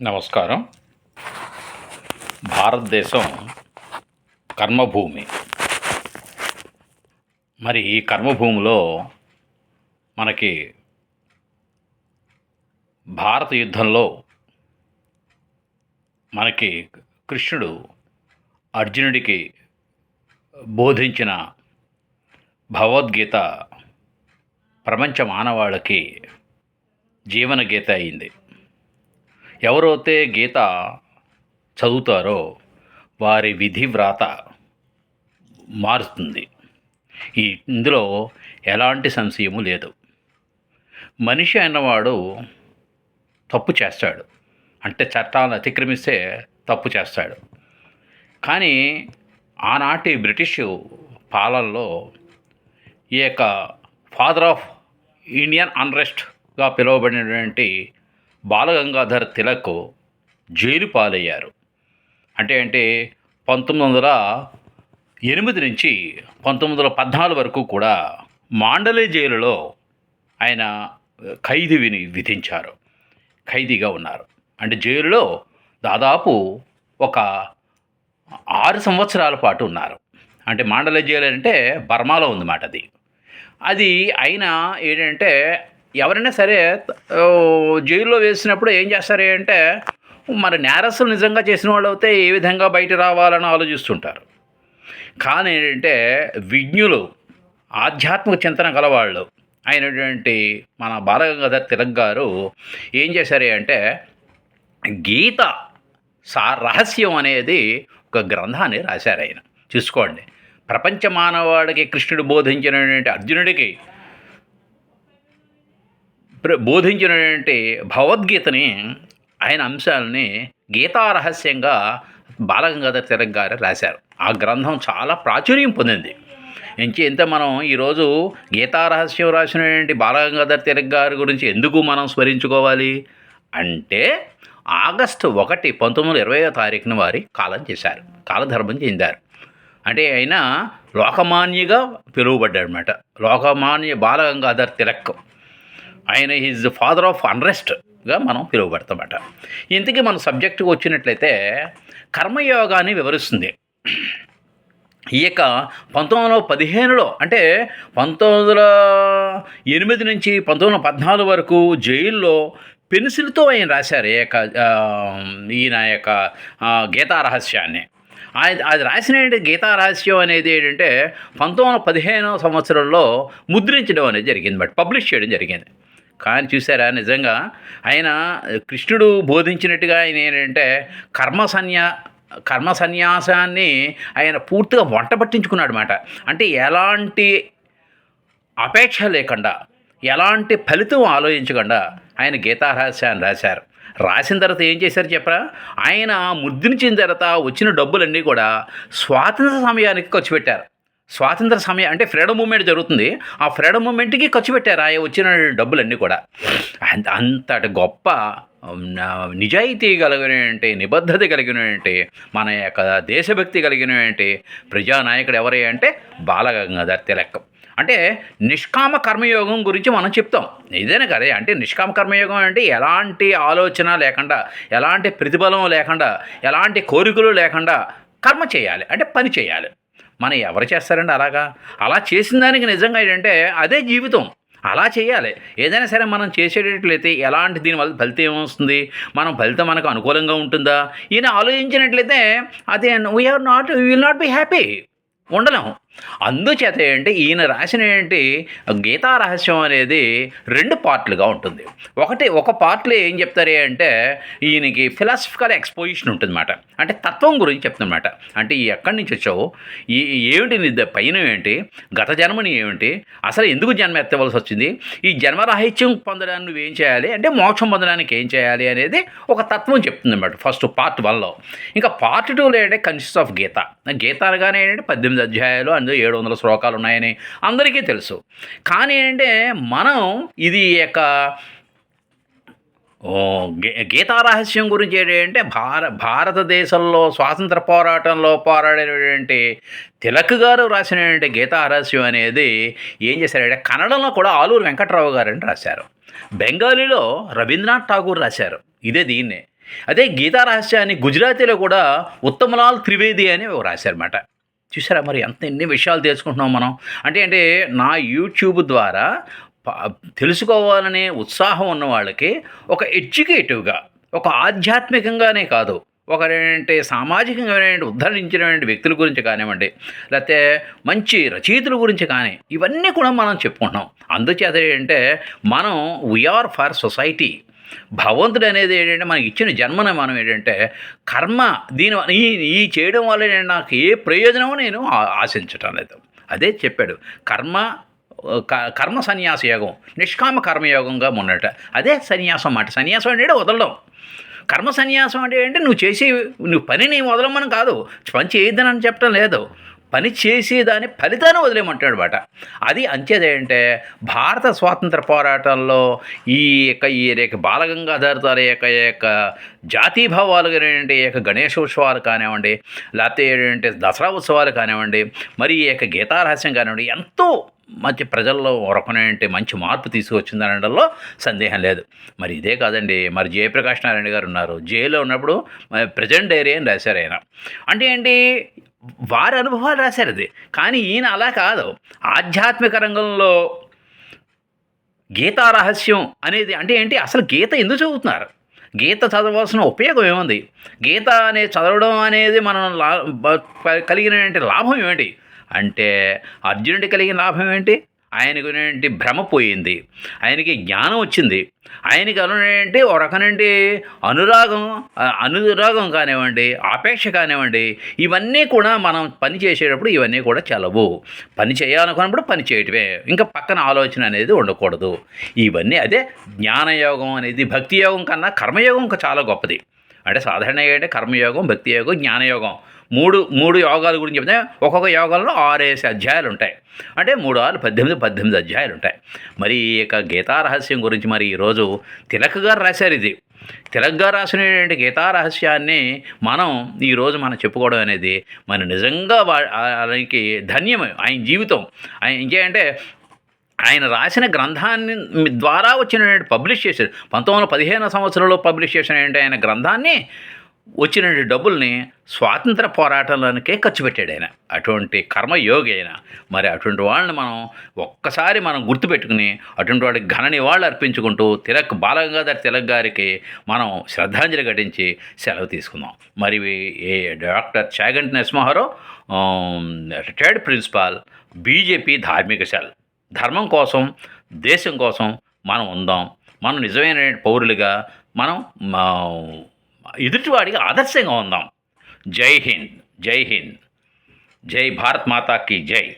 నమస్కారం. భారతదేశం కర్మభూమి. మరి ఈ కర్మభూమిలో మనకి భారత యుద్ధంలో మనకి కృష్ణుడు అర్జునుడికి బోధించిన భగవద్గీత ప్రపంచ మానవాళికి జీవన గీత అయింది. ఎవరైతే గీత చదువుతారో వారి విధి వ్రాత మారుతుంది. ఈ ఇందులో ఎలాంటి సంశయము లేదు. మనిషి అన్నవాడు తప్పు చేస్తాడు. అంటే చట్టాలను అతిక్రమిస్తే తప్పు చేస్తాడు. కానీ ఆనాటి బ్రిటిష్ పాలనలో ఈ యొక్క ఫాదర్ ఆఫ్ ఇండియన్ అన్రెస్ట్గా పిలువబడినటువంటి బాలగంగాధర్ తిలక్ జైలు పాలయ్యారు. అంటే అంటే పంతొమ్మిది వందల ఎనిమిది నుంచి పంతొమ్మిది వందల పద్నాలుగు వరకు కూడా మాండలే జైలులో ఆయన ఖైదీ విని విధించారు. ఖైదీగా ఉన్నారు. అంటే జైలులో దాదాపు ఒక ఆరు సంవత్సరాల పాటు ఉన్నారు. అంటే మాండలే జైలు అంటే బర్మాలో ఉందన్నమాట అది. అది అయినా ఏంటంటే ఎవరైనా సరే జైల్లో వేసినప్పుడు ఏం చేస్తారు అంటే మరి నేరస్తులు నిజంగా చేసిన వాళ్ళు అయితే ఏ విధంగా బయట రావాలని ఆలోచిస్తుంటారు. కానీ ఏంటంటే విజ్ఞులు ఆధ్యాత్మిక చింతన గలవాళ్ళు అయినటువంటి మన బాలగంగాధర్ తిలక్ గారు ఏం చేశారు అంటే గీత సా రహస్యం అనేది ఒక గ్రంథాన్ని రాశారు ఆయన. చూసుకోండి. ప్రపంచ మానవాడికి కృష్ణుడు బోధించినటువంటి అర్జునుడికి బోధించినటువంటి భగవద్గీతని ఆయన అంశాలని గీతా రహస్యంగా బాలగంగాధర్ తిలక్ గారు రాశారు. ఆ గ్రంథం చాలా ప్రాచుర్యం పొందింది. ఎంచి ఎంత మనం ఈరోజు గీతా రహస్యం రాసినటువంటి బాలగంగాధర తిలక్ గారి గురించి ఎందుకు మనం స్మరించుకోవాలి? అంటే ఆగస్టు ఒకటి పంతొమ్మిది వందల ఇరవయో తారీఖున వారి కాలం చేశారు. కాలధర్మం చెందారు. అంటే ఆయన లోకమాన్యగా పిలువబడ్డాడనమాట లోకమాన్య బాలగంగాధర్ తిలక్. ఆయన ఈజ్ ఫాదర్ ఆఫ్ అన్రెస్ట్గా మనం పిలువబడతామట. ఇంతకీ మన సబ్జెక్టుకి వచ్చినట్లయితే కర్మయోగాన్ని వివరిస్తుంది. ఈ యొక్క పంతొమ్మిది వందల పదిహేనులో అంటే పంతొమ్మిది వందల ఎనిమిది నుంచి పంతొమ్మిది వందల పద్నాలుగు వరకు జైల్లో పెన్సిల్తో ఆయన రాశారు ఈ యొక్క ఈయన యొక్క గీతా రహస్యాన్ని. అది రాసిన గీతా రహస్యం అనేది ఏంటంటే పంతొమ్మిది వందల పదిహేనవ సంవత్సరంలో ముద్రించడం అనేది జరిగింది బట్ పబ్లిష్ చేయడం జరిగింది. కానీ చూసారా నిజంగా ఆయన కృష్ణుడు బోధించినట్టుగా ఆయన ఏంటంటే కర్మ సన్యా కర్మ సన్యాసాన్ని ఆయన పూర్తిగా వంట పట్టించుకున్నాడు అనమాట అంటే ఎలాంటి అపేక్ష లేకుండా ఎలాంటి ఫలితం ఆలోచించకుండా ఆయన గీతారహస్యాన్ని రాశారు. రాసిన తర్వాత ఏం చేశారు చెప్పరా? ఆయన ముద్రించిన తర్వాత వచ్చిన డబ్బులన్నీ కూడా స్వాతంత్ర సమయానికి ఖర్చు పెట్టారు. స్వాతంత్ర సమయం అంటే ఫ్రీడమ్ మూమెంట్ జరుగుతుంది. ఆ ఫ్రీడమ్ మూమెంట్కి ఖర్చు పెట్టారు? ఆయన వచ్చిన డబ్బులన్నీ కూడా. అంత అంతటి గొప్ప నిజాయితీ నిజాయితీ ఏంటి నిబద్ధత కలిగినటువంటి మన యొక్క దేశభక్తి కలిగినటువంటి ప్రజానాయకుడు ఎవరే అంటే బాలగంగాధర్ తిలక్. అంటే నిష్కామ కర్మయోగం గురించి మనం చెప్తాం. ఇదేనా కదా? అంటే నిష్కామ కర్మయోగం అంటే ఎలాంటి ఆలోచన లేకుండా ఎలాంటి ప్రతిఫలం లేకుండా ఎలాంటి కోరికలు లేకుండా కర్మ చేయాలి. అంటే పని చేయాలి. మనం ఎవరు చేస్తారండి అలాగా? అలా చేసిన దానికి నిజంగా ఏంటంటే అదే జీవితం. అలా చేయాలి. ఏదైనా సరే మనం చేసేటట్లయితే ఎలాంటి దీనివల్ల ఫలితం ఏమొస్తుంది? మనం ఫలితం మనకు అనుకూలంగా ఉంటుందా? ఈయన ఆలోచించినట్లయితే అదే we are not we will not be happy ఉండలేము. అందుచేత ఏంటి ఈయన రాసిన ఏంటి గీతా రహస్యం అనేది రెండు పార్ట్లుగా ఉంటుంది. ఒకటి ఒక పార్ట్లో ఏం చెప్తారు అంటే ఈయనకి ఫిలాసఫికల్ ఎక్స్పోజిషన్ ఉంటుందన్నమాట. అంటే తత్వం గురించి చెప్తుందన్నమాట. అంటే ఈ ఎక్కడి నుంచి వచ్చావు? ఈ ఏమిటి నీ పైన ఏంటి? గత జన్మని ఏమిటి? అసలు ఎందుకు జన్మ ఎత్తవలసి వచ్చింది? ఈ జన్మరాహిత్యం పొందడానికి నువ్వేం చేయాలి? అంటే మోక్షం పొందడానికి ఏం చేయాలి అనేది ఒక తత్వం చెప్తుందన్నమాట ఫస్ట్ పార్ట్ వన్లో. ఇంకా పార్ట్ టూలో ఏంటంటే కన్సిస్ట్ ఆఫ్ గీత. గీత అనగానే ఏంటంటే పద్దెనిమిది అధ్యాయాలు అందులో ఏడు వందల శ్లోకాలు ఉన్నాయని అందరికీ తెలుసు. కానీ ఏంటంటే మనం ఇది యొక్క ఓ, గీతా రహస్యం గురించి ఏంటంటే భార భారతదేశంలో స్వాతంత్ర పోరాటంలో పోరాడినటువంటి తిలక్ గారు రాసినటువంటి గీతా రహస్యం అనేది ఏం చేశారంటే కన్నడంలో కూడా ఆలూరు వెంకట్రావు గారు అని రాశారు. బెంగాలీలో రవీంద్రనాథ్ ఠాగూర్ రాశారు. ఇదే దీన్నే. అదే గీతా రహస్యాన్ని గుజరాతీలో కూడా ఉత్తమలాల్ త్రివేది అని రాశారన్నమాట. చూసారా మరి ఎంత ఎన్ని విషయాలు తెలుసుకుంటున్నాం మనం? అంటే అంటే నా యూట్యూబ్ ద్వారా ప- తెలుసుకోవాలనే ఉత్సాహం ఉన్న వాళ్ళకి ఒక ఎడ్యుకేటివ్గా ఒక ఆధ్యాత్మికంగానే కాదు ఒక ఏంటంటే సామాజికంగా ఉద్ధరించినటువంటి వ్యక్తుల గురించి కానివ్వండి లేకపోతే మంచి రచయితల గురించి కానీ ఇవన్నీ కూడా మనం చెప్పుకుంటున్నాం. అందుచేత ఏంటంటే మనం వీఆర్ ఫర్ సొసైటీ భగవంతుడు అనేది ఏంటంటే మనకి ఇచ్చిన జన్మని మనం ఏంటంటే కర్మ దీని ఈ ఈ చేయడం వల్ల నాకు ఏ ప్రయోజనమో నేను ఆశించటం లేదు. అదే చెప్పాడు. కర్మ క- కర్మ సన్యాస యోగం నిష్కామ కర్మయోగంగా ఉన్నట అదే సన్యాసం అన్నమాట సన్యాసం అంటే వదలడం. కర్మ సన్యాసం అంటే ఏంటంటే నువ్వు చేసి నువ్వు పనిని వదలమని కాదు. పని చేయొద్దని చెప్పడం లేదు. పని చేసేదాని ఫలితాన్ని వదిలేయమంటాడు బాట అది అంచేదేంటే భారత స్వాతంత్ర పోరాటంలో ఈ యొక్క ఈ యొక్క బాలగంగాధర్ తాల యొక్క యొక్క జాతీయభావాలు కానివ్వండి ఈ యొక్క గణేష ఉత్సవాలు కానివ్వండి లేకపోతే ఏంటంటే దసరా ఉత్సవాలు కానివ్వండి మరి ఈ యొక్క గీతారహస్యం కానివ్వండి ఎంతో మంచి ప్రజల్లో అంటే మంచి మార్పు తీసుకొచ్చింది అనడంలో సందేహం లేదు. మరి ఇదే కాదండి మరి జయప్రకాష్ నారాయణ గారు ఉన్నారు. జైల్లో ఉన్నప్పుడు ప్రజెంట్ డైరీ అని రాశారు ఆయన. అంటే ఏంటి వారి అనుభవాలు రాశారు అది. కానీ ఈయన అలా కాదు. ఆధ్యాత్మిక రంగంలో గీతా రహస్యం అనేది అంటే ఏంటి? అసలు గీత ఎందుకు చదువుతున్నారు? గీత చదవాల్సిన ఉపయోగం ఏముంది? గీత అనే చదవడం అనేది మనం లా కలిగిన లాభం ఏమిటి? అంటే అర్జునుడి కలిగిన లాభం ఏంటి ఆయనకు ఏంటి భ్రమ పోయింది. ఆయనకి జ్ఞానం వచ్చింది. ఆయనకి ఏంటి ఒక రకమైనటువంటి అనురాగం అనురాగం కానివ్వండి ఆపేక్ష కానివ్వండి ఇవన్నీ కూడా మనం పని చేసేటప్పుడు ఇవన్నీ కూడా చలవు. పని చేయాలనుకున్నప్పుడు పని చేయటమే. ఇంకా పక్కన ఆలోచన అనేది ఉండకూడదు. ఇవన్నీ అదే జ్ఞానయోగం అనేది. భక్తి యోగం కన్నా కర్మయోగం ఇంకా చాలా గొప్పది. అంటే సాధారణంగా అంటే కర్మయోగం భక్తి యోగం జ్ఞానయోగం. మూడు మూడు యోగాల గురించి చెప్తే ఒక్కొక్క యోగంలో ఆరేసి అధ్యాయాలు ఉంటాయి అంటే మూడు ఆరు పద్దెనిమిది పద్దెనిమిది అధ్యాయాలు ఉంటాయి మరి ఈ యొక్క గీతా రహస్యం గురించి మరి ఈరోజు తిలక్ గారు రాశారు ఇది. తిలక్ గారు రాసినటువంటి గీతా రహస్యాన్ని మనం ఈరోజు మనం చెప్పుకోవడం అనేది మన నిజంగా వాళ్ళకి ధన్యమే ఆయన జీవితం. ఆయన ఇంకేంటే ఆయన రాసిన గ్రంథాన్ని ద్వారా వచ్చిన పబ్లిష్ చేశారు. పంతొమ్మిది వందల పదిహేను సంవత్సరంలో పబ్లిష్ చేసిన ఆయన గ్రంథాన్ని వచ్చిన డబ్బుల్ని స్వాతంత్ర పోరాటంలోనికే ఖర్చు పెట్టాడు ఆయన. అటువంటి కర్మయోగి ఆయన. మరి అటువంటి వాళ్ళని మనం ఒక్కసారి మనం గుర్తుపెట్టుకుని అటువంటి వాడికి ఘన నివాళులు అర్పించుకుంటూ తిలక్ బాలగంగాధర్ తిలక్ గారికి మనం శ్రద్ధాంజలి ఘటించి సెలవు తీసుకుందాం. మరి ఏ doctor Chaganti Narasimharao retired principal BJP ధార్మిక సెల్ ధర్మం కోసం దేశం కోసం మనం ఉందాం. మనం నిజమైన పౌరులుగా మనం మా, ఎదుటివాడికి ఆదర్శంగా ఉందాం. జై హింద్ జై హింద్. జై భారత్ మాతాకి జై.